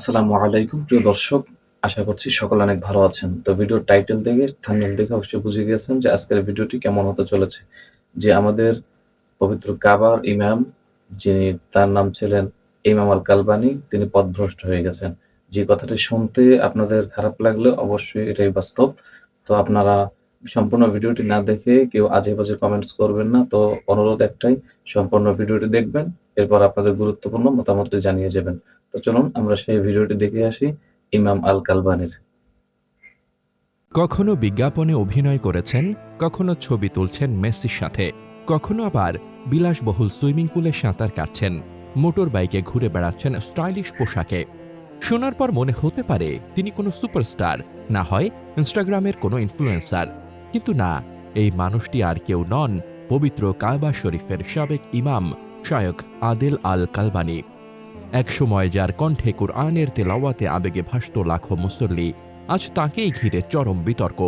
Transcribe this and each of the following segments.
আসসালামু আলাইকুম, প্রিয় দর্শক। আশা করছি সকলে অনেক ভালো আছেন। তো ভিডিওর টাইটেল দেখে থাম্বনেল দেখে অবশ্যই বুঝে গেছেন যে আজকের ভিডিওটি কেমন হতে চলেছে। যে আমাদের পবিত্র কাবার ইমাম, যিনি তার নাম ছিলেন ইমাম আল কালবানি তিনি পথভ্রষ্ট হয়ে গেছেন। যে কথাটি শুনতে আপনাদের খারাপ লাগলে অবশ্যই এটাই বাস্তব। তো আপনারা সম্পূর্ণ ভিডিওটি না দেখে কেউ আজে বাজে কমেন্টস করবেন না। তো অনুরোধ একটাই, সম্পূর্ণ ভিডিওটি দেখবেন। এরপর আপনাদের গুরুত্বপূর্ণ মতামতটি জানিয়ে যাবেন। তো চলুন, আমরা সেই ভিডিওটি দেখে আসি ইমাম আল কালবানির কখনো বিজ্ঞাপনে অভিনয় করেছেন, কখনো ছবি তুলছেন মেসির সাথে, কখনো আবার বিলাসবহুল সুইমিং পুলে সাঁতার কাটছেন, মোটর বাইকে ঘুরে বেড়াচ্ছেন স্টাইলিশ পোশাকে। শোনার পর মনে হতে পারে তিনি কোনো সুপারস্টার, না হয় ইনস্টাগ্রামের কোনো ইনফ্লুয়েন্সার। কিন্তু না, এই মানুষটি আর কেউ নন, পবিত্র কাবা শরীফের সাবেক ইমাম। শায়ক আদেল আল কালবানি একসময় যার কণ্ঠে কুরআনের তেলাওয়াতে আবেগে ভাসত লাখো মুসল্লি, আজ তাকেই ঘিরে চরম বিতর্ক।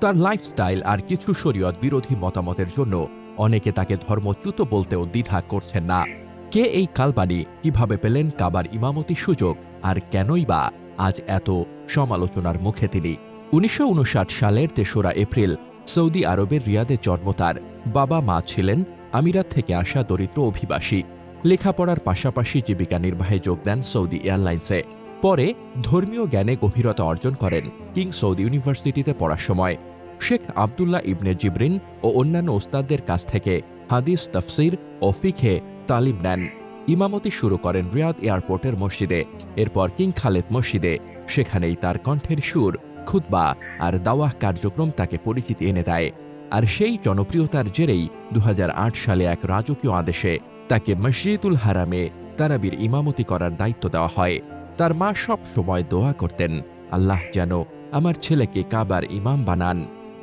তার লাইফস্টাইল আর কিছু শরীয়ত বিরোধী মতামতের জন্য অনেকে তাকে ধর্মচ্যুত বলতেও দ্বিধা করছেন না। কে এই কালবানি, কীভাবে পেলেন কাবার ইমামতি সুযোগ, আর কেনই বা আজ এত সমালোচনার মুখে তিনি? উনিশশো উনষাট সালের তেসরা এপ্রিল সৌদি আরবের রিয়াদে জন্ম তার বাবা মা ছিলেন আমিরাত থেকে আসা দরিদ্র অভিবাসী। লেখাপড়ার পাশাপাশি জীবিকা নির্বাহে যোগ দেন সৌদি এয়ারলাইন্সে। পরে ধর্মীয় জ্ঞানে গভীরতা অর্জন করেন কিং সৌদি ইউনিভার্সিটিতে পড়ার সময়। শেখ আবদুল্লাহ ইবনে জিবরিন ও অন্যান্য ওস্তাদদের কাছ থেকে হাদিস, তফসির ও ফিখে তালিম নেন। ইমামতি শুরু করেন রিয়াদ এয়ারপোর্টের মসজিদে। এরপর কিং খালেদ মসজিদে। সেখানেই তার কণ্ঠের সুর, খুতবা আর দাওয়াহ কার্যক্রম তাকে পরিচিতি এনে দেয়। আর সেই জনপ্রিয়তার জেরেই দু হাজার আট সালে এক রাজকীয় আদেশে তাকে মসজিদুল হারামে তারাবির ইমামতি করার দায়িত্ব দেওয়া হয়। তার মা সব সময় দোয়া করতেন, আল্লাহ যেন আমার ছেলেকে কাবার ইমাম বানান।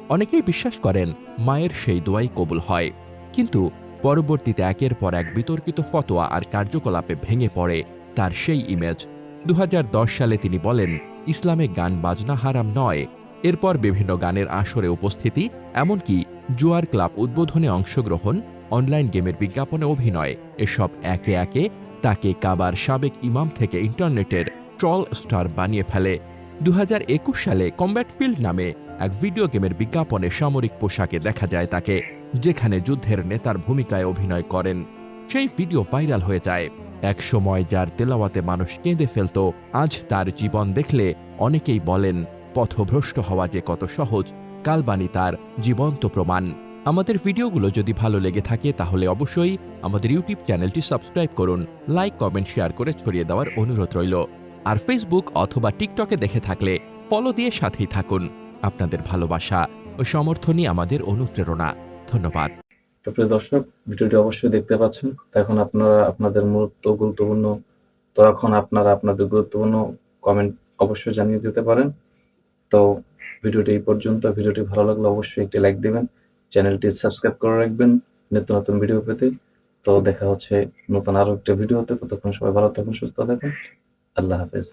অনেকেই বিশ্বাস করেন, মায়ের সেই দোয়াই কবুল হয়। কিন্তু পরবর্তীতে একের পর এক বিতর্কিত ফতোয়া আর কার্যকলাপে ভেঙে পড়ে তার সেই ইমেজ দু হাজার দশ সালে তিনি বলেন, ইসলামে গান বাজনা হারাম নয় এরপর বিভিন্ন গানের আসরে উপস্থিতি, এমনকি জুয়ার ক্লাব উদ্বোধনে অংশগ্রহণ, অনলাইন গেমের বিজ্ঞাপনে অভিনয়। এসব একে একে তাকে কাবার সাবেক ইমাম থেকে ইন্টারনেটের ট্রল স্টার বানিয়ে ফেলে। দু হাজার একুশ সালে কম্ব্যাট ফিল্ড নামে এক ভিডিও গেমের বিজ্ঞাপনে সামরিক পোশাকে দেখা যায় তাকে, যেখানে যুদ্ধের নেতার ভূমিকায় অভিনয় করেন। সেই ভিডিও ভাইরাল হয়ে যায়। এক সময় যার তেলাওয়াতে মানুষ কেঁদে ফেলত, আজ তার জীবন দেখলে অনেকেই বলেন পথভ্রষ্ট হওয়া যে কত সহজ কালবানি তার জীবন্ত প্রমাণ। আমাদের ভিডিওগুলো যদি ভালো লেগে থাকে তাহলে অবশ্যই আমাদের ইউটিউব চ্যানেলটি সাবস্ক্রাইব করুন, লাইক, কমেন্ট, শেয়ার করে ছড়িয়ে দেওয়ার অনুরোধ রইল। আর ফেসবুক অথবা টিকটকে দেখে থাকলে ফলো দিয়ে সাথেই থাকুন। আপনাদের ভালোবাসা ও সমর্থনই আমাদের অনুপ্রেরণা। ধন্যবাদ। প্রিয় দর্শক, ভিডিওটি অবশ্যই দেখতে পাচ্ছেন। এখন আপনারা, আপনাদের মুহূর্ত গুরুত্বপূর্ণ, তো এখন আপনারা আপনাদের গুরুত্বপূর্ণ কমেন্ট অবশ্যই জানিয়ে দিতে পারেন। তো ভিডিওটি এই পর্যন্ত। ভিডিওটি ভালো লাগলে অবশ্যই একটি লাইক দিবেন, চ্যানেলটি সাবস্ক্রাইব করে রাখবেন নিত্য নতুন ভিডিও পেতে। তো দেখা হচ্ছে নতুন আরও একটা ভিডিওতে। ততক্ষণ সবাই ভালো থাকুন, সুস্থ থাকুন। আল্লাহ হাফেজ।